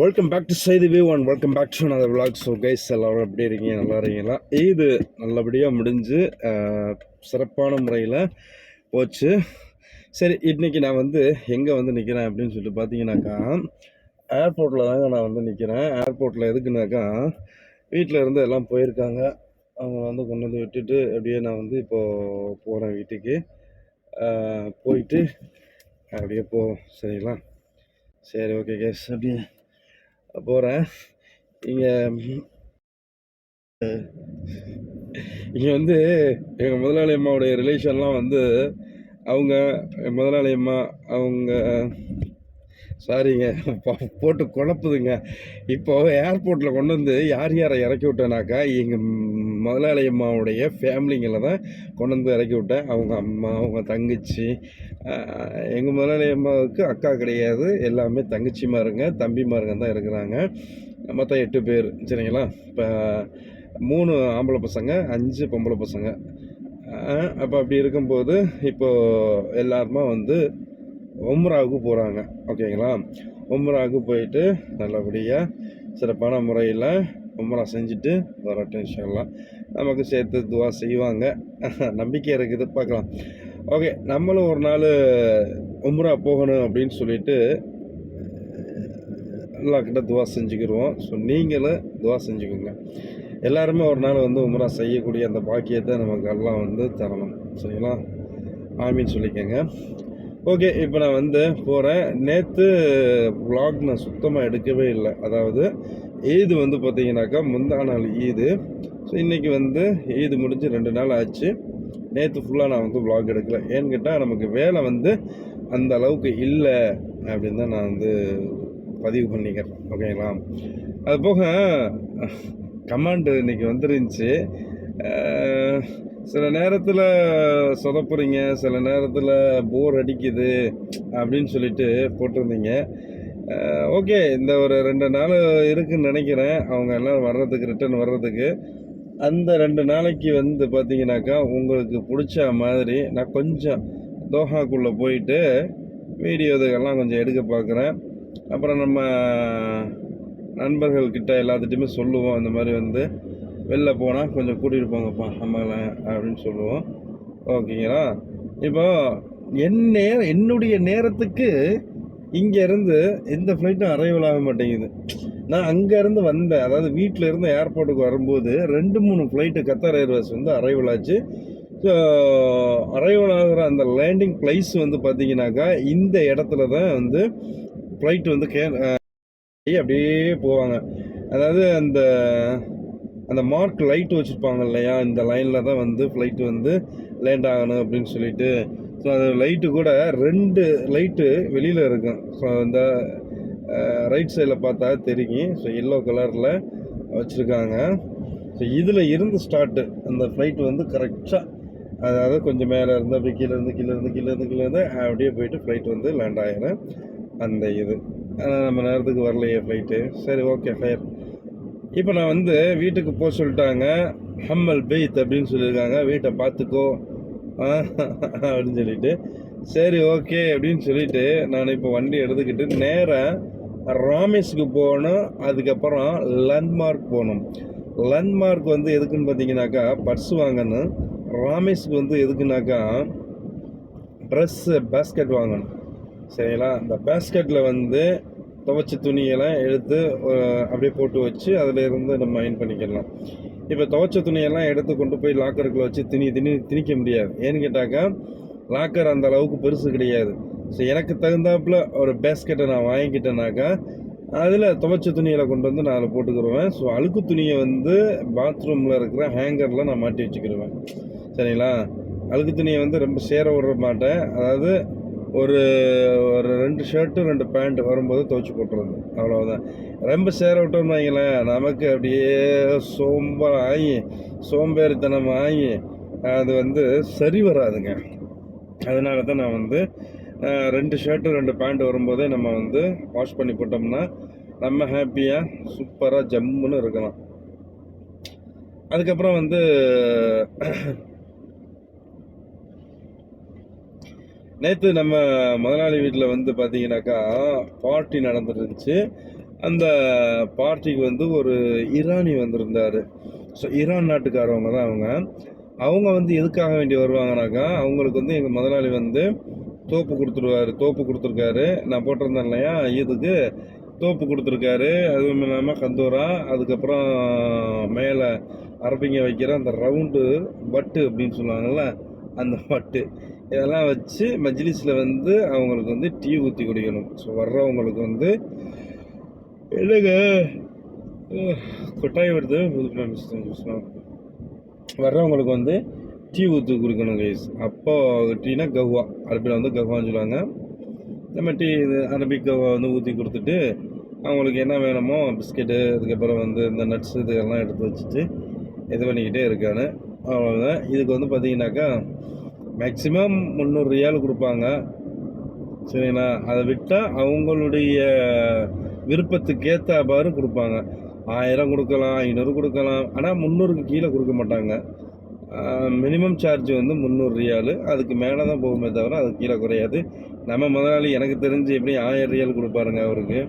Welcome back to Saidu view and welcome back to another vlog so guys எல்லோரும் எப்படி இருக்கீங்க? நல்லா இருக்கீங்களா? இது நல்லபடியாக முடிஞ்சு சிறப்பான முறையில் போச்சு. சரி இன்றைக்கி நான் வந்து எங்கே வந்து நிற்கிறேன் அப்படின்னு சொல்லிட்டு பார்த்தீங்கன்னாக்கா ஏர்போர்ட்டில் தாங்க நான் வந்து நிற்கிறேன் ஏர்போர்ட்டில் எதுக்குனாக்கா வீட்டில் இருந்து எல்லாம் போயிருக்காங்க. அவங்க வந்து கொண்டு வந்து விட்டுட்டு அப்படியே நான் வந்து இப்போது போகிறேன் வீட்டுக்கு. போயிட்டு அப்படியே போ. சரிங்களா? சரி ஓகே கேஸ் அப்படியே போகிறேன் இங்கே இங்கே வந்து எங்கள் முதலாளி அம்மாவுடைய ரிலேஷன்லாம் வந்து அவங்க முதலாளி அம்மா அவங்க சாரிங்க. போட்டு குழப்புதுங்க. இப்போ ஏர்போர்ட்டில் கொண்டு வந்து யார் யாரை இறக்கி விட்டேனாக்கா எங்கள் முதலாளி அம்மாவுடைய ஃபேமிலிங்களை தான் கொண்டு வந்து இறக்கி விட்டேன். அவங்க அம்மா அவங்க தங்கச்சி எங்கள் முதலாளி அம்மாவுக்கு அக்கா கிடையாது. எல்லாமே தங்கச்சிமாருங்க தம்பிமாருங்க தான் இருக்கிறாங்க. மொத்தம் எட்டு பேர் சரிங்களா? இப்போ மூணு ஆம்பளை பசங்க அஞ்சு பொம்பளை பசங்க. அப்போ அப்படி இருக்கும்போது இப்போது எல்லாருமா வந்து உம்ராவுக்கு போகிறாங்க ஓகேங்களா? உம்ராவுக்கு போயிட்டு நல்லபடியாக சிறப்பான முறையில் உம்ரா செஞ்சுட்டு வரட்டும் இன்ஷால்லாம் நமக்கு சேர்த்து துவா செய்வாங்க. நம்பிக்கை இருக்குது. பார்க்கலாம். ஓகே நம்மளும் ஒரு நாள் உம்ரா போகணும் அப்படின்னு சொல்லிட்டு எல்லாக்கிட்ட துவா செஞ்சுக்கிடுவோம் ஸோ நீங்களும் துவா செஞ்சுக்கோங்க. எல்லாருமே ஒரு நாள் வந்து உம்ரா செய்யக்கூடிய அந்த பாக்கியத்தை நமக்கு எல்லாம் வந்து தரணும். சரிங்களா? ஆமின்னு சொல்லிக்கோங்க. ஓகே இப்போ நான் வந்து போகிறேன் நேற்று ப்ளாக் நான் சுத்தமாக எடுக்கவே இல்லை. அதாவது ஈது வந்து பார்த்தீங்கன்னாக்கா முந்தா நாள் ஈது. ஸோ இன்றைக்கி வந்து ஈது முடிஞ்சு ரெண்டு நாள் ஆச்சு. நேற்று ஃபுல்லாக நான் வந்து ப்ளாக் எடுக்கல. ஏன்னு கேட்டால் நமக்கு வேலை வந்து அந்த அளவுக்கு இல்லை அப்படின்னு தான் நான் வந்து பதிவு பண்ணிக்கிறேன். ஓகேங்களா? அது போக கமாண்டு இன்றைக்கி வந்துருந்துச்சு. சில நேரத்தில் சொதப்புறீங்க சில நேரத்தில் போர் அடிக்குது அப்படின்னு சொல்லிட்டு போட்டிருந்தீங்க. ஓகே இந்த ஒரு ரெண்டு நாள் இருக்குன்னு நினைக்கிறேன். அவங்க எல்லாம் வர்றதுக்கு ரிட்டர்ன் வர்றதுக்கு. அந்த ரெண்டு நாளைக்கு வந்து பார்த்தீங்கன்னாக்கா உங்களுக்கு பிடிச்ச மாதிரி நான் கொஞ்சம் தோஹாக்குள்ளே போயிட்டு வீடியோ இதுக்கெல்லாம் கொஞ்சம் எடுக்க பார்க்குறேன் அப்புறம் நம்ம நண்பர்கள்கிட்ட எல்லாத்துட்டையுமே சொல்லுவோம். இந்த மாதிரி வந்து வெளில போனால் கொஞ்சம் கூட்டிகிட்டு போங்கப்பா நம்மளை அப்படின்னு சொல்லுவோம். ஓகேங்களா? இப்போ என் நேரம் என்னுடைய நேரத்துக்கு இங்கேருந்து எந்த ஃப்ளைட்டும் அரைவல் ஆக மாட்டேங்குது. நான் அங்கேருந்து வந்தேன். அதாவது வீட்டில் இருந்து ஏர்போர்ட்டுக்கு வரும்போது ரெண்டு மூணு ஃப்ளைட்டு கத்தார் ஏர்வேஸ் வந்து அரைவல் ஆச்சு. ஸோ அரைவல் ஆகிற அந்த லேண்டிங் பிளேஸ் வந்து பார்த்தீங்கன்னாக்கா இந்த இடத்துல தான் வந்து ஃப்ளைட் வந்து கே அப்படியே போவாங்க. அதாவது அந்த அந்த மார்க் லைட் வச்சுருப்பாங்க இல்லையா? இந்த லைனில் தான் வந்து ஃப்ளைட் வந்து லேண்ட் ஆகணும் அப்படின்னு சொல்லிட்டு. ஸோ அந்த லைட்டு கூட ரெண்டு லைட்டு வெளியில் இருக்கும். ஸோ அந்த ரைட் சைடில் பார்த்தா தெரியும். ஸோ எல்லோ கலரில் வச்சுருக்காங்க. ஸோ இதில் இருந்து ஸ்டார்ட்டு அந்த ஃப்ளைட் வந்து கரெக்டாக அதாவது கொஞ்சம் மேலே இருந்து அப்படியே கீழே இருந்து கீழே இருந்து கீழே இருந்து கீழே இருந்து அப்படியே போயிட்டு ஃப்ளைட் வந்து லேண்ட் ஆகிடும் அந்த இது. ஆனால் நம்ம நேரத்துக்கு வரலையே ஃப்ளைட்டு சரி ஓகே ஃபயர் இப்போ நான் வந்து வீட்டுக்கு போக சொல்லிட்டாங்க. ஹம்மல் பெய்த் அப்படின்னு சொல்லியிருக்காங்க. வீட்டை பார்த்துக்கோ. அப்படின்னு சொல்லிட்டு. சரி ஓகே அப்படின்னு சொல்லிட்டு நான் இப்போ வண்டி எடுத்துக்கிட்டு நேராக ராமேஷ்க்கு போகணும். அதுக்கப்புறம் லேண்ட்மார்க் போகணும். லேண்ட்மார்க் வந்து எதுக்குன்னு பார்த்தீங்கன்னாக்கா பர்ஸ் வாங்கணும். ராமேஷ்க்கு வந்து எதுக்குனாக்கா ட்ரெஸ்ஸு பேஸ்கெட் வாங்கணும். சரிங்களா? இந்த பேஸ்கெட்டில் வந்து துவைச்ச துணியெல்லாம் எடுத்து அப்படியே போட்டு வச்சு அதில் இருந்து நம்ம அயன் பண்ணிக்கலாம் இப்போ துவைச்ச துணியெல்லாம் எடுத்து கொண்டு போய் லாக்கருக்குள்ள வச்சு திணி திணி திணிக்க முடியாது. ஏன்னு கேட்டாக்கா லாக்கர் அந்த அளவுக்கு பெருசு கிடையாது. ஸோ எனக்கு தகுந்தாப்புல ஒரு பேஸ்கெட்டை நான் வாங்கிக்கிட்டேனாக்கா அதில் துவைச்ச துணியில் கொண்டு வந்து நான் அதில் போட்டுக்கிடுவேன். ஸோ அழுக்கு துணியை வந்து பாத்ரூமில் இருக்கிற ஹேங்கரில் நான் மாட்டி வச்சுக்கிடுவேன். சரிங்களா? அழுக்கு துணியை வந்து ரொம்ப சேர விட மாட்டேன் அதாவது ஒரு ஒரு ரெண்டு ஷர்ட்டு ரெண்டு பேண்ட் வரும்போது துவைச்சி போட்டுருது. அவ்வளோதான் ரொம்ப சேர விட்டோம்னு வைங்களேன் நமக்கு அப்படியே சோம்பல் ஆகி சோம்பேறித்தனம் ஆகி அது வந்து சரி வராதுங்க. அதனால தான் நான் வந்து ரெண்டு ஷர்ட்டு ரெண்டு பேண்ட் வரும்போதே நம்ம வந்து வாஷ் பண்ணி போட்டோம்னா நம்ம ஹாப்பியாக சூப்பராக ஜம்முன்னு இருக்கலாம். அதுக்கப்புறம் வந்து நேற்று நம்ம முதலாளி வீட்டில் வந்து பார்த்தீங்கன்னாக்கா பார்ட்டி நடந்துருந்துச்சு. அந்த பார்ட்டிக்கு வந்து ஒரு ஈரானி வந்திருந்தார். ஸோ ஈரான் நாட்டுக்காரவங்க தான் அவங்க. அவங்க வந்து எதுக்காக வேண்டி வருவாங்கனாக்கா அவங்களுக்கு வந்து எங்கள் முதலாளி வந்து தோப்பு கொடுத்துருவாரு. தோப்பு கொடுத்துருக்காரு. நான் போட்டிருந்தேன் இல்லையா? இதுக்கு தோப்பு கொடுத்துருக்காரு. அதுவும் இல்லாமல் கந்தூரா அதுக்கப்புறம் மேலே அரபிங்க வைக்கிற அந்த ரவுண்டு பட்டு அப்படின்னு சொல்லுவாங்கள்ல அந்த வட்டு இதெல்லாம் வச்சு மஜ்லிஸில் வந்து அவங்களுக்கு வந்து டீ ஊற்றி குடிக்கணும். ஸோ வர்றவங்களுக்கு வந்து என்னங்க கொட்டாய் வருது. புது வர்றவங்களுக்கு வந்து டீ ஊற்றி குடிக்கணும் கைஸ் அப்போ டீனா கவ்வா அரபியில் வந்து கவ்வான்னு சொல்லுவாங்க. நம்ம டீ இது அரபிக் கவ்வா வந்து ஊற்றி கொடுத்துட்டு அவங்களுக்கு என்ன வேணுமோ பிஸ்கெட்டு அதுக்கப்புறம் வந்து இந்த நட்ஸ் இதுக்கெல்லாம் எடுத்து வச்சுட்டு இது பண்ணிக்கிட்டே இருக்கானு அவ்வளோதான் இதுக்கு வந்து பார்த்தீங்கன்னாக்கா மேக்ஸிமம் முந்நூறு ரியால் கொடுப்பாங்க. சரிங்களா? அதை விட்டால் அவங்களுடைய விருப்பத்துக்கு ஏற்றாப்பாரு கொடுப்பாங்க. ஆயிரம் கொடுக்கலாம் ஐநூறு கொடுக்கலாம். ஆனால் முந்நூறுக்கு கீழே கொடுக்க மாட்டாங்க. மினிமம் சார்ஜ் வந்து முந்நூறு ரியாலு அதுக்கு மேலே தான் போகுமே தவிர அது கீழே குறையாது. நம்ம முதலாளி எனக்கு தெரிஞ்சு எப்படி ஆயிரம் ரியால் கொடுப்பாருங்க அவருக்கு.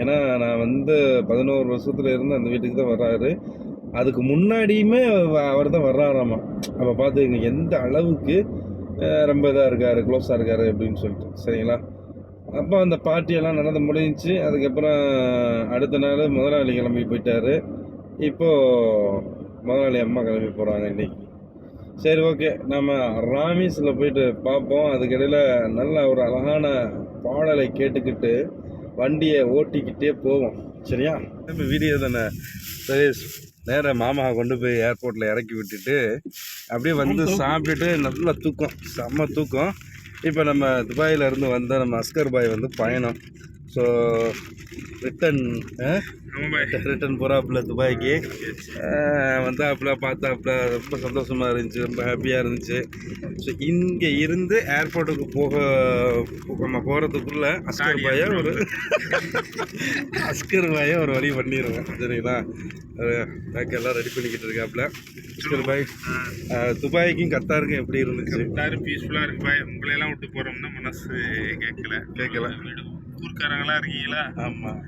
ஏன்னா நான் வந்து பதினோரு வருஷத்துல இருந்து அந்த வீட்டுக்கு தான் வர்றாரு அதுக்கு முன்னாடியுமே அவர் தான் வர்றாராமா. அப்போ பார்த்துக்கங்க எந்த அளவுக்கு ரொம்ப இதாக இருக்காரு க்ளோஸாக இருக்காரு அப்படின்னு சொல்லிட்டு சரிங்களா? அப்போ அந்த பார்ட்டியெல்லாம் நடந்து முடிஞ்சுச்சு. அதுக்கப்புறம் அடுத்த நாள் முதலாளி கிளம்பி போயிட்டார். இப்போது முதலாளி அம்மா கிளம்பி போகிறாங்க இன்னைக்கு. சரி ஓகே. நம்ம ராமிஸில் போயிட்டு பார்ப்போம் அதுக்கிடையில் நல்ல ஒரு அழகான பாடலை கேட்டுக்கிட்டு வண்டியை ஓட்டிக்கிட்டே போவோம். சரியா? இப்போ வீடியோ தானே? சரி நேராக மாமா கொண்டு போய் ஏர்போர்ட்டில் இறக்கி விட்டுட்டு அப்படியே வந்து சாப்பிட்டுட்டு நல்ல தூக்கம். செம்ம தூக்கம். இப்போ நம்ம துபாயில இருந்து வந்த நம்ம அஸ்கர் பாய் வந்து பயணம். ஸோ ரிட்டன் ரிட்டன் போகிறாப்புல துபாய்க்கு. வந்தாப்புல பார்த்தாப்புல ரொம்ப சந்தோஷமாக இருந்துச்சு ரொம்ப ஹாப்பியாக இருந்துச்சு. ஸோ இங்கே இருந்து ஏர்போர்ட்டுக்கு போக நம்ம போகிறதுக்குள்ள அஸ்கர் பாயை ஒரு அஸ்கர் பாயை ஒரு வழி பண்ணிடுவேன் சரிங்களா? பேக் எல்லாம் ரெடி பண்ணிக்கிட்டு இருக்காப்புல. அஸ்கர் பாய் துபாய்க்கும் கத்தாருக்கும் எப்படி இருந்துச்சு? எல்லாரும் பீஸ்ஃபுல்லா இருக்கு பாய். உங்களை எல்லாம் விட்டு போறோம்னா மனசு கேட்கல. கேட்கல. வீடு ஊர்க்காரங்களா இருக்கீங்களா? ஆமாம்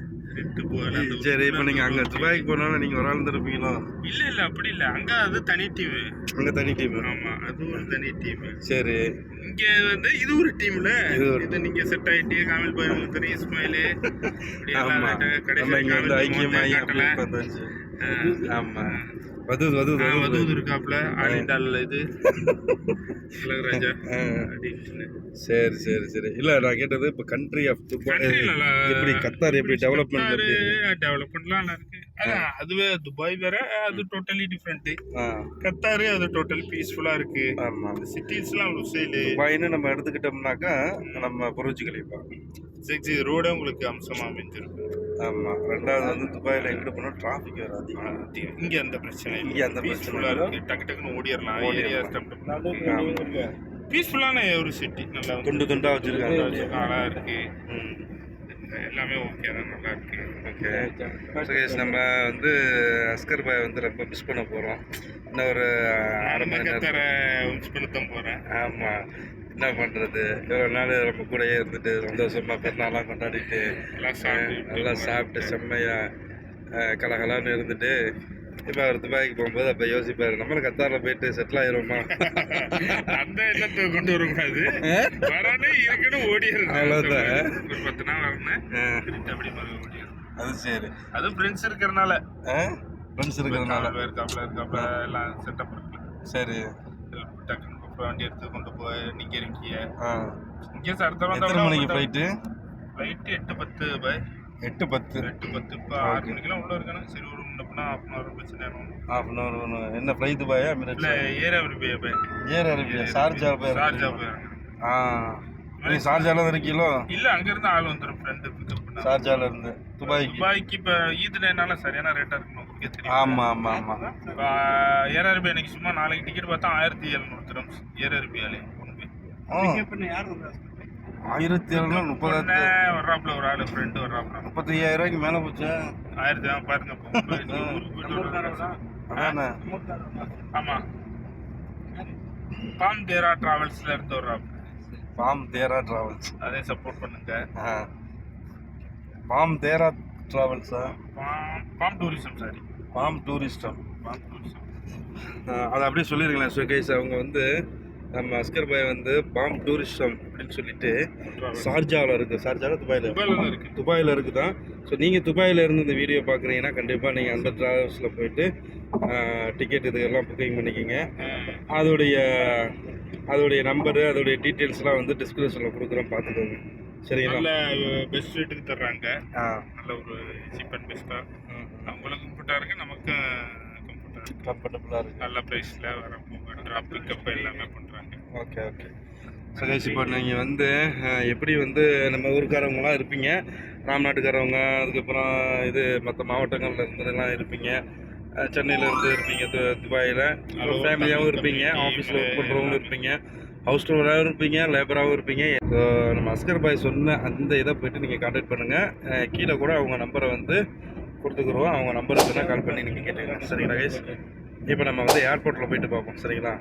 சரி இப்போ நீங்கள் அங்கே துபாய்க்கு போனோன்னா நீங்கள் ஒரு ஆள் இருப்பீங்களோ இல்ல இல்ல அப்படி இல்ல. அங்க அது தனி டீம் அங்கே தனி டீம் ஆமா அது ஒரு தனி டீம் சரி. இங்க வந்து இது ஒரு டீம்ல இது நீங்க செட் ஆயிட்டு காமில் பாய் உங்களுக்கு தெரியும் இஸ்மாயிலு. இங்கே வந்து ஐக்கியமாகி. ஆமா. வது வது ஆ, வது வதூது இருக்காப்ல. ஆடிண்டால இது. அப்படின்னு. சரி சரி சரி. இல்ல நான் கேட்டது இப்போ கண்ட்ரி ஆஃப் எப்படி கத்தார் எப்படி டெவலப்மெண்ட் டெவலப்மெண்ட்லாம் நல்லா இருக்கு. அதுவே துபாய் வேற அது டோட்டலி டிஃப்ரெண்ட் கத்தாரு அது டோட்டல் பீஸ்ஃபுல்லா இருக்கு. ஆமா. சிட்டிஸ்லாம் லுசைலு துபாய்னு நம்ம எடுத்துக்கிட்டோம்னாக்கா நம்ம புரிஞ்சு கழிப்பா சிக்ஸ் ரோட உங்களுக்கு அம்சமா அமைஞ்சிருக்கு ஆமா. ரெண்டாவது வந்து துபாயில எங்கிட்ட போனால் டிராஃபிக் வேறு அதிகம். இங்க அந்த பிரச்சனை இங்க அந்த பிரச்சனை இல்ல. இருக்கு. டக்கு டக்குன்னு ஓடிடலாம். ஓடிடலாம். ஏரியா பீஸ்ஃபுல்லான ஒரு சிட்டி நல்லா துண்டு துண்டா வச்சிருக்காங்க. நல்லா இருக்கு. ம். எல்லாமே ஓகே தான் நல்லா இருக்கு. ஓகே சுகேஷ் நம்ம வந்து அஸ்கர் பாய் வந்து ரொம்ப மிஸ் பண்ண போகிறோம் இன்னும் ஒரு அரை மணி நேரம் மிஸ் பண்ணத்தான் போறேன். ஆமாம் என்ன பண்ணுறது இவ்வளோ நாள் நம்ம கூடயே இருந்துட்டு சந்தோஷமாக பிறநாளாம் கொண்டாடிட்டு நல்லா சாப்பிட்டு செம்மையாக கலகலான்னு இருந்துட்டு இப்போ அவர் துபாய்க்கு போகும்போது அப்போ யோசிப்பார் நம்மளும் கத்தாரில் போயிட்டு செட்டில் ஆயிருமா அந்த எண்ணத்தை கொண்டு வரக்கூடாது. வரானே இருக்குன்னு ஓடிடுறது அவ்வளவுதான். ஒரு பத்து நாள் வரணும் அப்படி ஓடிடுறது அது சரி. அதுவும் ஃப்ரெண்ட்ஸ் இருக்கிறனால. ஃப்ரெண்ட்ஸ் பேர் இருக்காப்ல இருக்காப்ல எல்லாம் செட்டப் இருக்கு. சரி. டக்குன்னு வண்டி எடுத்து கொண்டு போய் நீங்க இருக்கீங்க ஆ. இங்கே அடுத்த எத்தனை மணிக்கு ஃப்ளைட்டு ஃப்ளைட் எட்டு பத்து பாய். எட்டு பத்து. எட்டு பத்து. இப்போ ஆறு மணிக்கெல்லாம் உள்ள இருக்கணும் சரி ஒரு முன்னப்பினா ஹாஃப் அன் ஹவர் பிரச்சனை ஆகும். ஹாஃப் அன் ஹவர் ஒன்று என்ன ஃப்ளைட் துபாயா இல்லை ஏர் அப்படி போய் பாய்? ஏர் அரபியா ஷார்ஜா போய்? சார்ஜா போய். ஆ. நீ ஷார்ஜால இருக்கீங்களோ? இல்ல அங்க இருந்து ஆள் வந்துடும் ஃப்ரெண்டு பிக்கப் பண்ண ஷார்ஜால இருந்து. துபாய்க்கு. துபாய்க்கு இப்ப ஈதுல என்னால சரியான ரேட்டா இருக்கும் உங்களுக்கே தெரியும் ஆமா ஆமா ஆமா. இப்ப ஏர் அரபி எனக்கு சும்மா நாளைக்கு டிக்கெட் பார்த்தா ஆயிரத்தி எழுநூறு திரம்ஸ் ஏர் அரபியாலே ஆ, ஆயிரத்தி எழுநூறு முப்பதாயிரத்தி வர்றாப்புல ஒரு ஆளு ஃப்ரெண்டு வர்றாப்புல. முப்பத்தி ஐயாயிரம் ரூபாய்க்கு மேலே போச்சு? ஆயிரத்தி தான் பாருங்க. அதானே ஆமா. பாம் தேரா டிராவல்ஸ்ல இருந்து வர்றாப்புல. பாம் தேரா டிராவல்ஸ். அதே சப்போர்ட் பண்ணுங்க. பாம் தேரா ட்ராவல்ஸா? பாம் பாம் டூரிசம் சாரி. பாம் டூரிஸ்டம். பாம் டூரிசம். அதை அப்படியே சொல்லிருங்களேன் சுகேஷ். அவங்க வந்து நம்ம அஸ்கர் பாய் வந்து பாம் டூரிஸ்டம் அப்படின்னு சொல்லிட்டு ஷார்ஜாவில் இருக்குது ஷார்ஜாவில் துபாயில். துபாயில தான் இருக்கு. துபாயில் இருக்குதான். ஸோ நீங்கள் துபாயில் இருந்து இந்த வீடியோ பார்க்குறீங்கன்னா கண்டிப்பாக நீங்கள் அந்த ட்ராவல்ஸில் போயிட்டு டிக்கெட் இதுக்கெல்லாம் புக்கிங் பண்ணிக்கிங்க. அதோடைய அதோடைய நம்பரு அதோடைய டீட்டெயில்ஸ்லாம் வந்து டிஸ்கிரிப்ஷனில் கொடுக்குறோம். பார்த்துக்கோங்க. சரிங்களா? நல்ல பெஸ்ட் ரேட்டுக்கு தர்றாங்க. நல்ல ஒரு சீப் அண்ட் பெஸ்ட்டாக அவங்களுக்கும் கம்ஃபர்ட்டாக இருக்கு நமக்கு கம்ஃபர்ட்டாக இருக்கு. கம்ஃபர்டபுளாக இருக்குது நல்ல ப்ரைஸில் வர ட்ராப் பிக்கப் எல்லாமே பண்ணுறாங்க ஓகே ஓகே. சகேஷ் இப்போ நீங்கள் வந்து எப்படி வந்து நம்ம ஊருக்காரவங்களாம் இருப்பீங்க? ராம்நாட்டுக்காரவங்க அதுக்கப்புறம் இது மற்ற மாவட்டங்கள்ல இருந்தெல்லாம் இருப்பீங்க. அஹ், சென்னையில இருந்து இருப்பீங்க து- துபாயில். ஃபேமிலியாகவும் இருப்பீங்க ஆஃபீஸில் ஒர்க். பண்ணுறவங்களும் இருப்பீங்க ஹவுஸ் டூராகவும் இருப்பீங்க லேபராகவும் இருப்பீங்க. ஸோ நம்ம அஸ்கர் பாய் சொன்ன அந்த இதை போயிட்டு நீங்கள் கான்டாக்ட் பண்ணுங்கள் கீழே கூட அவங்க நம்பரை வந்து கொடுத்துக்குறோம். அவங்க நம்பருக்கு கால் பண்ணி நீங்கள் கேட்டுக்கலாம் சரிங்களா கைஸ் இப்போ நம்ம வந்து ஏர்போர்ட்டில் போயிட்டு பார்ப்போம் சரிங்களா?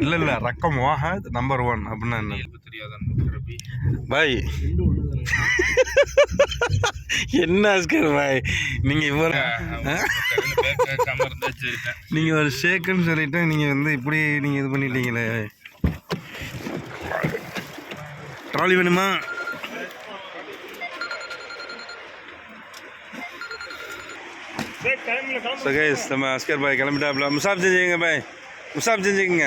இல்லை இல்லை ரக்கம் வாஹத் நம்பர் ஒன் அப்படின்னா என்ன? தெரியாத பாய். என்ன அஸ்கர் பாய்? நீங்கள் இவ்வளோ நீங்கள் ஒரு ஷேக்குன்னு சொல்லிட்டு நீங்கள் வந்து இப்படி நீங்கள் இது பண்ணிட்டீங்களே. ட்ராலி வேணுமா? கைஸ் நம்ம அஸ்கர் பாய் கிளம்பிட்டாப்ல. முசாப் செஞ்சுங்க பாய் முசாப் செஞ்சுக்கங்க.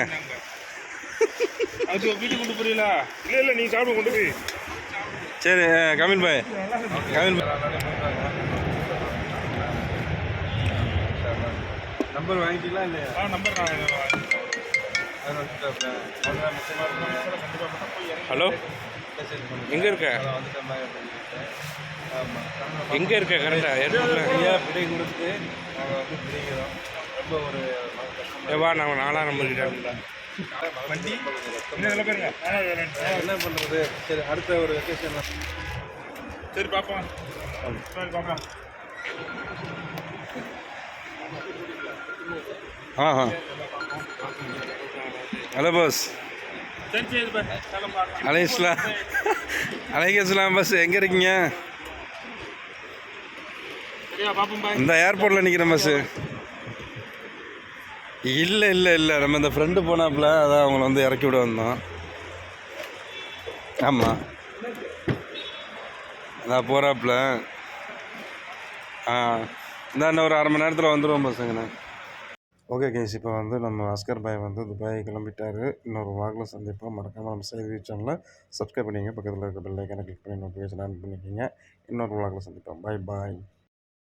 அது வீட்டுக்கு கொண்டு போறீங்களா? இல்லை இல்லை நீ சாப்பிட கொண்டு போய். சரி கமில் பாய் கமில் பாய் நம்பர் வாங்கிட்டீங்களா இல்லையா? ஆ நம்பர் ஹலோ? எங்கே இருக்க? எங்கே இருக்க? கரெக்டாக ஃப்ரீயாக பிடை கொடுத்து நாங்கள் வந்து பிடிக்கிறோம் ரொம்ப ஒரு வா நான் நாலாம் நம்பர் கிட்ட வண்டி? என்ன பண்ணுறது? சரி அடுத்த ஒரு வெக்கேஷன் சரி பார்ப்போம். சரி பார்ப்போம். ஆ ஆ. ஹலோ பாஸ் பா கிளம்பா அலைஸ்லாம் அலைகஸ்லாம் பஸ் எங்கே இருக்கீங்க? இந்த ஏர்போர்ட்டில் நிற்கிறேன் பஸ்ஸு இல்லை இல்லை இல்லை. நம்ம இந்த ஃப்ரெண்டு போனாப்புல அதான் அவங்கள வந்து இறக்கி விட வந்தோம். ஆமாம் அதான் போகிறாப்புல ஆ. இந்த இன்னும் ஒரு அரை மணி நேரத்தில் வந்துடுவோம் பசங்கண்ணே ஓகே கேஸ் இப்போ வந்து நம்ம அஸ்கர் பாய் வந்து துபாய் கிளம்பிட்டாரு. இன்னொரு வாக்கில் சந்திப்போம். மறக்காமல் நம்ம செய்தி சேனலில் சப்ஸ்கிரைப் பண்ணிங்க பக்கத்தில் இருக்க பெல்லைக்கான கிளிக் பண்ணி நோட்டிஃபிகேஷன் ஆன் பண்ணிக்கிங்க. இன்னொரு வாக்கில் சந்திப்போம். பாய் பாய்